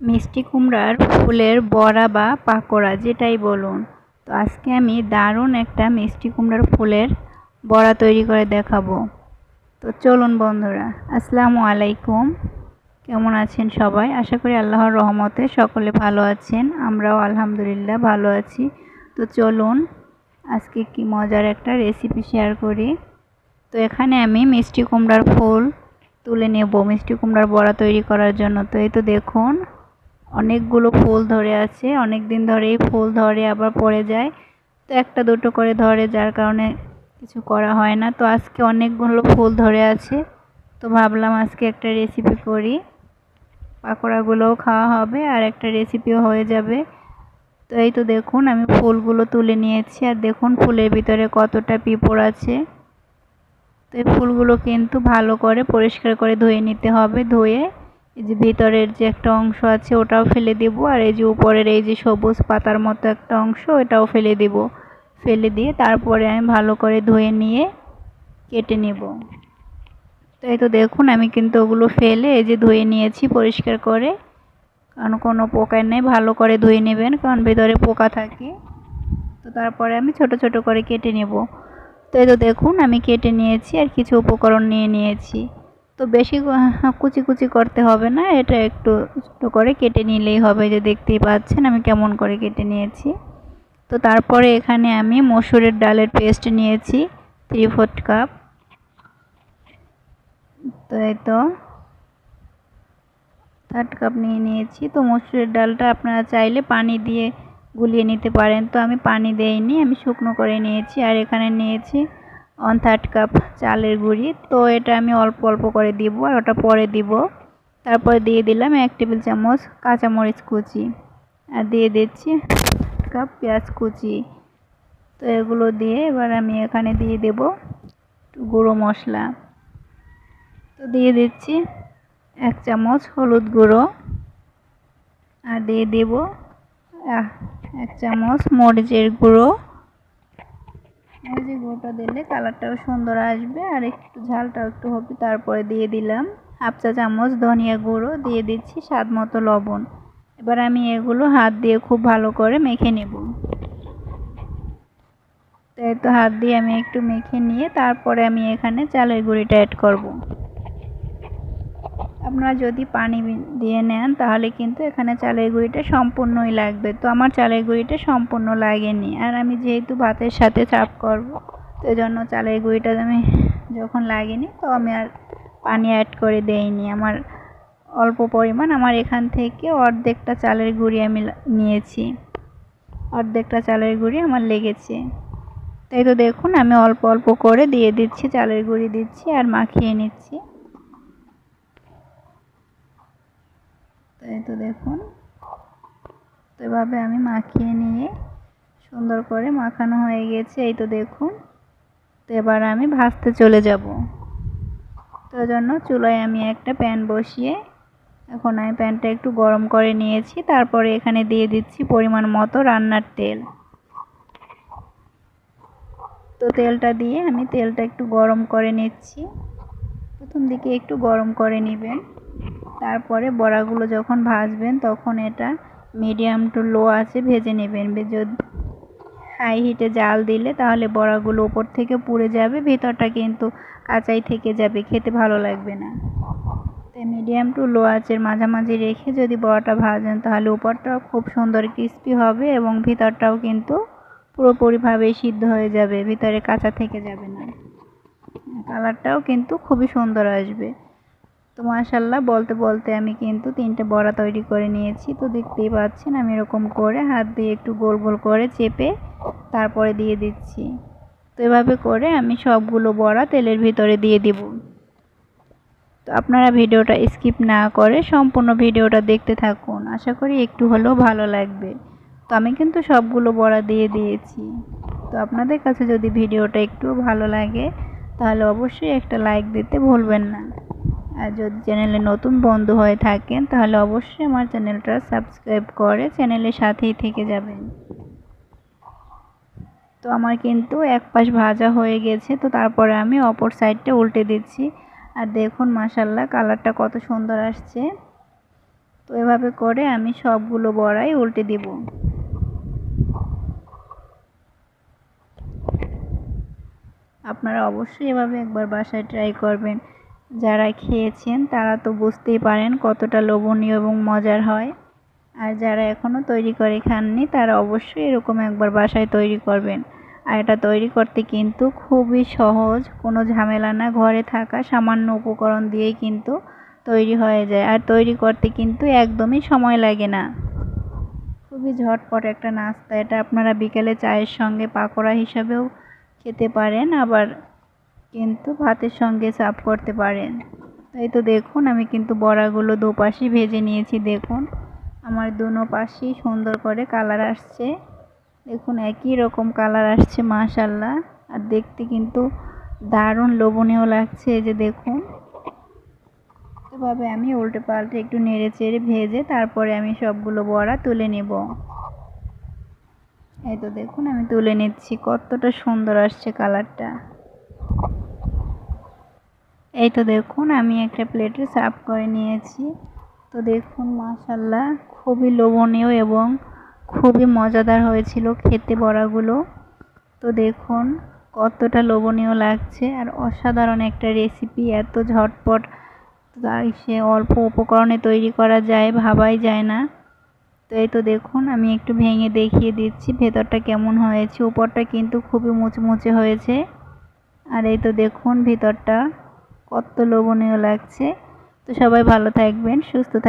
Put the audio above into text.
মিষ্টি কুমড়ার ফুলের বড়া বা পাকোড়া, যেটাই বলুন। তো আজকে আমি দারুণ একটা মিষ্টি কুমড়ার ফুলের বড়া তৈরি করে দেখাবো। তো চলুন বন্ধুরা, আসসালামু আলাইকুম। কেমন আছেন সবাই? আশা করি আল্লাহর রহমতে সকলে ভালো আছেন, আমরাও আলহামদুলিল্লাহ ভালো আছি। তো চলুন, আজকে কি মজার একটা রেসিপি শেয়ার করি। তো এখানে আমি মিষ্টি কুমড়ার ফুল তুলে নেব, মিষ্টি কুমড়ার বড়া তৈরি করার জন্য। তো এই তো দেখুন অনেকগুলো ফুল ধরে আছে। অনেক দিন ধরেই ফুল ধরে, আবার পড়ে যায়। তো একটা দুটো করে ধরে, যার কারণে কিছু করা হয় না। তো আজকে অনেকগুলো ফুল ধরে আছে। তো ভাবলাম আজকে একটা রেসিপি করি। পাকোড়াগুলোও খাওয়া হবে আর একটা রেসিপিও হয়ে যাবে। তো এই তো দেখুন, আমি ফুলগুলো তুলে নিয়েছি। আর দেখুন ফুলের ভিতরে কতটা পিঁপড় আছে। তো এই ফুলগুলো কিন্তু ভালো করে পরিষ্কার করে ধুয়ে নিতে হবে। ধুয়ে এই যে ভিতরের যে একটা অংশ আছে ওটাও ফেলে দেব, আর এই যে উপরের এই যে সবুজ পাতার মতো একটা অংশ ওটাও ফেলে দেব। ফেলে দিয়ে তারপরে আমি ভালো করে ধুয়ে নিয়ে কেটে নেব। তো এই তো দেখুন, আমি কিন্তু ওগুলো ফেলে এই যে ধুয়ে নিয়েছি পরিষ্কার করে। কারণ কোনো পোকা নেই, ভালো করে ধুয়ে নেবেন, কারণ ভিতরে পোকা থাকে। তো তারপরে আমি ছোট ছোট করে কেটে নেব। তো এই তো দেখুন, আমি কেটে নিয়েছি আর কিছু উপকরণ নিয়ে নিয়েছি। তো বেশি কুচি কুচি করতে হবে না, এটা একটু ছোটো করে কেটে নিলেই হবে যে দেখতেই পাচ্ছেন আমি কেমন করে কেটে নিয়েছি। তো তারপরে এখানে আমি মসুরের ডালের পেস্ট নিয়েছি থ্রি ফোর্থ কাপ তো এই তো থার্ড কাপ নিয়ে নিয়েছি। তো মসুরের ডালটা আপনারা চাইলে পানি দিয়ে গুলিয়ে নিতে পারেন। তো আমি পানি দেইনি, আমি শুকনো করে নিয়েছি, আর এখানে নিয়েছি ওয়ান থার্ড কাপ চালের গুঁড়ি। তো এটা আমি অল্প অল্প করে দিব আর ওটা পরে দিব। তারপরে দিয়ে দিলাম এক টেবিল চামচ কাঁচামরিচ কুচি। আর দিয়ে দিচ্ছি কাপ পেঁয়াজ কুচি। তো এগুলো দিয়ে এবার আমি এখানে দিয়ে দেব গুঁড়ো মশলা। তো দিয়ে দিচ্ছি এক চামচ হলুদ গুঁড়ো। আর দিয়ে দেব এক চামচ মরিচের গুঁড়ো। মরিচের গুঁড়োটা দিলে কালারটাও সুন্দর আসবে, আর একটু ঝালটাও একটু হবে, তারপরে দিয়ে দিলাম হাফ চা চামচ ধনিয়া গুঁড়ো, দিয়ে দিচ্ছি স্বাদ মতো লবণ। এবার আমি এগুলো হাত দিয়ে খুব ভালো করে মেখে নেব। তাই তো হাত দিয়ে আমি একটু মেখে নিয়ে, তারপরে আমি এখানে চালের গুঁড়িটা অ্যাড করব। আপনারা যদি পানি দিয়ে নেন, তাহলে কিন্তু এখানে চালের গুঁড়িটা সম্পূর্ণই লাগবে। তো আমার চালের গুঁড়িটা সম্পূর্ণ লাগেনি। আর আমি যেহেতু ভাতের সাথে চাপ করব, তো জন্য চালের গুঁড়িটা আমি যখন লাগেনি, তো আমি আর পানি অ্যাড করে দেইনি। আমার অল্প পরিমাণ, আমার এখান থেকে অর্ধেকটা চালের গুঁড়ি আমি নিয়েছি। অর্ধেকটা চালের গুঁড়ি আমার লেগেছে। তাই তো দেখুন, আমি অল্প অল্প করে দিয়ে দিচ্ছি, চালের গুঁড়ি দিচ্ছি আর মাখিয়ে নিচ্ছি। তাই তো দেখুন। তো এভাবে আমি মাখিয়ে নিয়ে সুন্দর করে মাখানো হয়ে গেছে, এই তো দেখুন। তো এবার আমি ভাজতে চলে যাব। তো জন্য চুলায় আমি একটা প্যান বসিয়ে এখন আমি প্যানটা একটু গরম করে নিয়েছি, তারপরে এখানে দিয়ে দিচ্ছি পরিমাণ মতো রান্নার তেল। তো তেলটা দিয়ে আমি তেলটা একটু গরম করে নিচ্ছি। প্রথম দিকে একটু গরম করে নেবেন। তারপরে বড়াগুলো যখন ভাজবেন, তখন এটা মিডিয়াম টু লো আছে ভেজে নেবেন। যদি হাই হিটে জাল দিলে তাহলে বড়াগুলো ওপর থেকে পুড়ে যাবে, ভেতরটা কিন্তু কাঁচাই থেকে যাবে, খেতে ভালো লাগবে না। তাই মিডিয়াম টু লো আঁচের মাঝামাঝি রেখে যদি বড়াটা ভাজেন, তাহলে উপরটাও খুব সুন্দর ক্রিস্পি হবে এবং ভিতরটাও কিন্তু পুরোপুরিভাবে সিদ্ধ হয়ে যাবে, ভিতরে কাঁচা থেকে যাবে না। কালারটাও কিন্তু খুবই সুন্দর আসবে। তো মাশাল্লাহ বলতে বলতে আমি কিন্তু তিনটে বড়া তৈরি করে নিয়েছি। তো দেখতেই পাচ্ছেন আমি এরকম করে হাত দিয়ে একটু গোল গোল করে চেপে তারপরে দিয়ে দিচ্ছি। তো এভাবে করে আমি সবগুলো বড়া তেলের ভিতরে দিয়ে দিব। তো আপনারা ভিডিওটা স্কিপ না করে সম্পূর্ণ ভিডিওটা দেখতে থাকুন। আশা করি একটু হলেও ভালো লাগবে। তো আমি কিন্তু সবগুলো বড়া দিয়ে দিয়েছি। তো আপনাদের কাছে যদি ভিডিওটা একটু ভালো লাগে, তাহলে অবশ্যই একটা লাইক দিতে ভুলবেন না। আর যদি চ্যানেলে নতুন বন্ধু হয়ে থাকেন, তাহলে অবশ্যই আমার চ্যানেলটা সাবস্ক্রাইব করে চ্যানেলের সাথেই থেকে যাবেন। তো আমার কিন্তু এক পাশ ভাজা হয়ে গেছে, তো তারপরে আমি অপর সাইডটা উল্টে দিচ্ছি। আর দেখুন মাসাল্লাহ কালারটা কত সুন্দর আসছে। তো এভাবে করে আমি সবগুলো বড়াই উল্টে দিব। আপনারা অবশ্যই এভাবে একবার বাসায় ট্রাই করবেন। যারা খেয়েছেন, তারা তো বুঝতেই পারেন কতটা লোভনীয় এবং মজার হয়। আর যারা এখনও তৈরি করে খাননি, তারা অবশ্যই এরকম একবার বাসায় তৈরি করবেন। আর এটা তৈরি করতে কিন্তু খুবই সহজ, কোনো ঝামেলা না। ঘরে থাকা সামান্য উপকরণ দিয়েই কিন্তু তৈরি হয়ে যায়। আর তৈরি করতে কিন্তু একদমই সময় লাগে না। খুবই ঝটপট একটা নাস্তা। এটা আপনারা বিকেলে চায়ের সঙ্গে পাকোড়া হিসাবেও খেতে পারেন। আবার কিন্তু ভাতের সঙ্গে সার্ভ করতে পারেন। তাই তো দেখুন, আমি কিন্তু বড়াগুলো দুপাশে ভেজে নিয়েছি, দেখুন। আমার দুনো পাশেই সুন্দর করে কালার আসছে। দেখুন, একই রকম কালার আসছে মাশাল্লাহ আর দেখতে কিন্তু দারুণ লোভনীয় লাগছে যে দেখুন। এভাবে আমি উল্টে পাল্টে একটু নেড়ে চেড়ে ভেজে তারপরে আমি সবগুলো বড়া তুলে নেব। এই তো দেখুন, আমি তুলে নিচ্ছি। কতটা সুন্দর আসছে কালারটা। এই তো দেখুন, আমি একটা প্লেটে সার্ভ করে নিয়েছি। তো দেখুন মাশাল্লাহ খুবই লোভনীয় এবং খুবই মজাদার হয়েছিল খেতে বড়াগুলো। তো দেখুন, কতটা লোভনীয় লাগছে আর অসাধারণ একটা রেসিপি এত ঝটপট তাই সে অল্প উপকরণে তৈরি করা যায়, ভাবাই যায় না। তো এই তো দেখুন, আমি একটু ভেঙে দেখিয়ে দিচ্ছি, ভেতরটা কেমন হয়েছে, উপরটা কিন্তু খুবই মুচমুচে হয়েছে। আর এই তো দেখুন, ভিতরটা। কত লোভনীয় লাগছে। তো সবাই ভালো থাকবেন সুস্থ থাকবেন।